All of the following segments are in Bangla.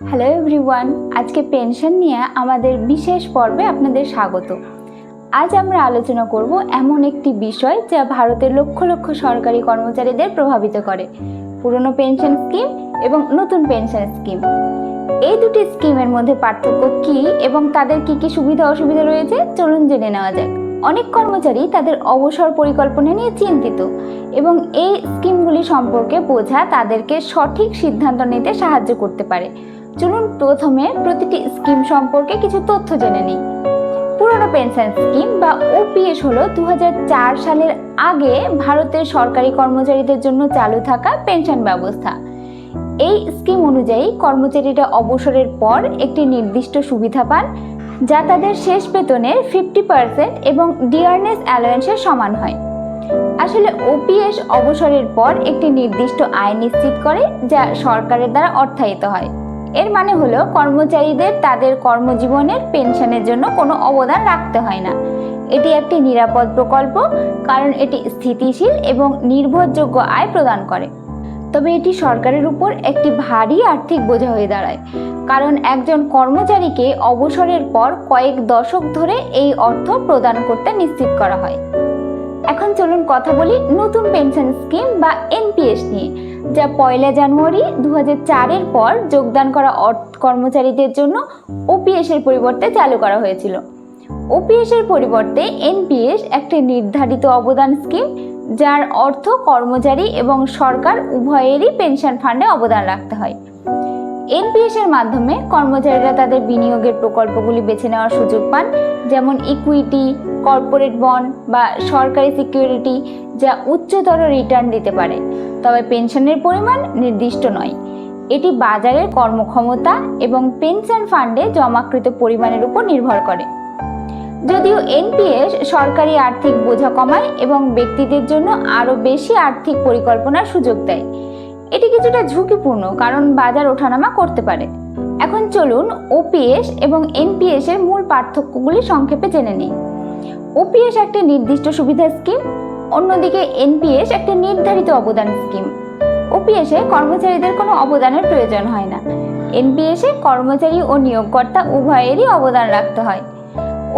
হ্যালো এভরিওয়ান আজকে পেনশন নিয়ে আমাদের বিশেষ পর্বে আপনাদের স্বাগত। আজ আমরা আলোচনা করব এমন একটি বিষয় যা ভারতের লক্ষ লক্ষ সরকারি কর্মচারীদের প্রভাবিত করে। পুরনো পেনশন স্কিম এবং নতুন পেনশন স্কিম এই দুটি স্কিমের মধ্যে পার্থক্য কী এবং তাদের কি কি সুবিধা অসুবিধা রয়েছে? চলুন জেনে নেওয়া যাক। অনেক কর্মচারী তাদের অবসর পরিকল্পনা নিয়ে চিন্তিত এবং এই স্কিমগুলি সম্পর্কে বোঝা তাদেরকে সঠিক সিদ্ধান্ত নিতে সাহায্য করতে পারে। চলুন প্রথমে প্রতিটি স্কিম সম্পর্কে কিছু তথ্য জেনে নিই। পুরনো পেনশন স্কিম বা ওপিএস হলো দু হাজার চার সালের আগে ভারতের সরকারি কর্মচারীদের জন্য চালু থাকা পেনশন ব্যবস্থা। এই স্কিম অনুযায়ী কর্মচারীরা অবসরের পর একটি নির্দিষ্ট সুবিধা পান, যা তাদের শেষ বেতনের ফিফটি পার্সেন্ট এবং ডিয়ারনেস অ্যালায়েন্সের সমান হয়। আসলে ওপিএস অবসরের পর একটি নির্দিষ্ট আয় নিশ্চিত করে, যা সরকারের দ্বারা অর্থায়িত হয়। এর মানে হলো কর্মচারীদের তাদের কর্মজীবনের পেনশনের জন্য কোনো অবদান রাখতে হয় না। এটি একটি নিরাপদ প্রকল্প, কারণ এটি স্থিতিশীল এবং নির্ভরযোগ্য আয় প্রদান করে। তবে এটি সরকারের উপর একটি ভারী আর্থিক বোঝা হয়ে দাঁড়ায়, কারণ একজন কর্মচারীকে অবসরের পর কয়েক দশক ধরে এই অর্থ প্রদান করতে নিশ্চিত করা হয়। এখন চলুন কথা বলি নতুন পেনশন স্কিম বা এনপিএস নিয়ে। যা পয়লা জানুয়ারি দু চারের পর যোগদান করা কর্মচারীদের জন্য ওপিএসের পরিবর্তে চালু করা হয়েছিল। ওপিএসের পরিবর্তে এনপিএস একটি নির্ধারিত অবদান স্কিম যার অর্থ কর্মচারী এবং সরকার উভয়েরই পেনশন ফান্ডে অবদান রাখতে হয়। এনপিএস এর মাধ্যমে কর্মচারীরা তাদের বিনিয়োগের প্রকল্পগুলি বেছে নেওয়ার সুযোগ পান, যেমন ইকুইটি কর্পোরেট বন্ড বা সরকারি সিকিউরিটি যা উচ্চতর রিটার্ন দিতে পারে। তবে পেনশনের পরিমাণ নির্দিষ্ট নয়। এটি বাজারের কর্মক্ষমতা এবং পেনশন ফান্ডে জমাকৃত পরিমাণের উপর নির্ভর করে। যদিও এনপিএস সরকারি আর্থিক বোঝা কমায় এবং ব্যক্তিদের জন্য আরও বেশি আর্থিক পরিকল্পনার সুযোগ দেয়। এটি কিছুটা ঝুঁকিপূর্ণ কারণ বাজার ওঠানামা করতে পারে। এখন চলুন ওপিএস এবং এনপিএস এর মূল পার্থক্যগুলি সংক্ষেপে জেনে নিই। ওপিএস একটি নির্দিষ্ট সুবিধা স্কিম, অন্যদিকে এনপিএস একটি নির্ধারিত অবদান স্কিম। ওপিএস কর্মচারীদের কোনো অবদানের প্রয়োজন হয় না। এনপিএস এ কর্মচারী ও নিয়োগকর্তা উভয়েরই অবদান রাখতে হয়।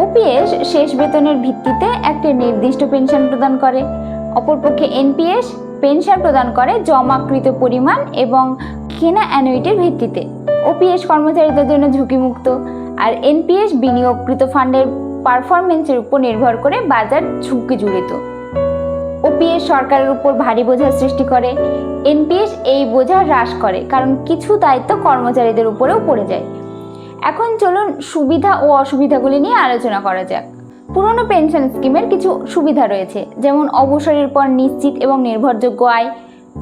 ওপিএস শেষ বেতনের ভিত্তিতে একটি নির্দিষ্ট পেনশন প্রদান করে। অপরপক্ষে এনপিএস পেনশন প্রদান করে জমাকৃত পরিমাণ এবং কেনা অ্যানুইটির ভিত্তিতে। ওপিএস কর্মচারীদের জন্য ঝুঁকিমুক্ত আর এনপিএস বিনিয়োগকৃত ফান্ডের পারফরমেন্সের উপর নির্ভর করে বাজার ঝুঁকি জড়িত। ওপিএস সরকারের উপর ভারী বোঝা সৃষ্টি করে এনপিএস এই বোঝা হ্রাস করে কারণ কিছু দায়িত্ব কর্মচারীদের উপরেও পড়ে যায়। এখন চলুন সুবিধা ও অসুবিধাগুলি নিয়ে আলোচনা করা যাক। পুরনো পেনশন স্কিমের কিছু সুবিধা রয়েছে, যেমন অবসরের পর নিশ্চিত এবং নির্ভরযোগ্য আয়,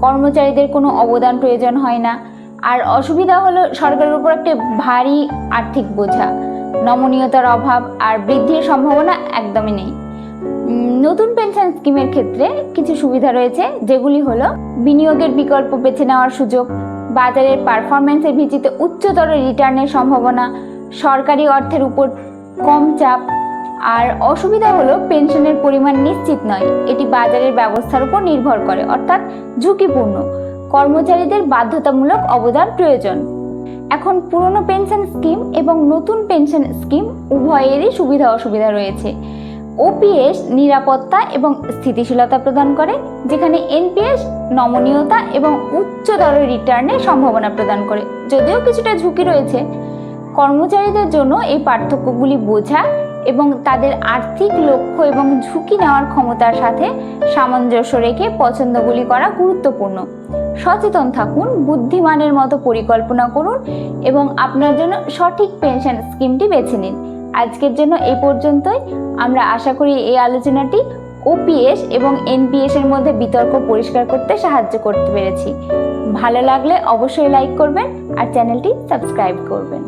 কর্মচারীদের কোনো অবদান প্রয়োজন হয় না, আর অসুবিধা হলো সরকারের উপর একটা ভারী আর্থিক বোঝা, নমনীয়তার অভাব আর বৃদ্ধির সম্ভাবনা একদমই নেই। নতুন পেনশন স্কিমের ক্ষেত্রে কিছু সুবিধা রয়েছে, যেগুলি হলো বিনিয়োগের বিকল্প বেছে নেওয়ার সুযোগ, বাজারের পারফরমেন্সের ভিত্তিতে উচ্চতর রিটার্নের সম্ভাবনা, সরকারি অর্থের উপর কম চাপ আর অসুবিধা হলো পেনশনের পরিমাণ নিশ্চিত নয়। এটি বাজারের ব্যবস্থার উপর নির্ভর করে, অর্থাৎ ঝুঁকিপূর্ণ। কর্মচারীদের বাধ্যতামূলক অবদান প্রয়োজন। এখন পুরনো পেনশন স্কিম এবং নতুন পেনশন স্কিম উভয়েরই সুবিধা অসুবিধা রয়েছে। ওপিএস নিরাপত্তা এবং স্থিতিশীলতা প্রদান করে, যেখানে এনপিএস নমনীয়তা এবং উচ্চতর রিটার্নের সম্ভাবনা প্রদান করে। যদিও কিছুটা ঝুঁকি রয়েছে, কর্মচারীদের জন্য এই পার্থক্যগুলি বোঝা এবং তাদের আর্থিক লক্ষ্য এবং ঝুঁকি নেওয়ার ক্ষমতার সাথে সামঞ্জস্য রেখে পছন্দগুলি করা গুরুত্বপূর্ণ। সচেতন থাকুন, বুদ্ধিমানের মতো পরিকল্পনা করুন এবং আপনার জন্য সঠিক পেনশন স্কিমটি বেছে নিন। আজকের জন্য এই পর্যন্তই। আমরা আশা করি এই আলোচনাটি ওপিএস এবং এনপিএস এর মধ্যে বিতর্ক পরিষ্কার করতে সাহায্য করতে পেরেছি। ভালো লাগলে অবশ্যই লাইক করবেন আর চ্যানেলটি সাবস্ক্রাইব করবেন।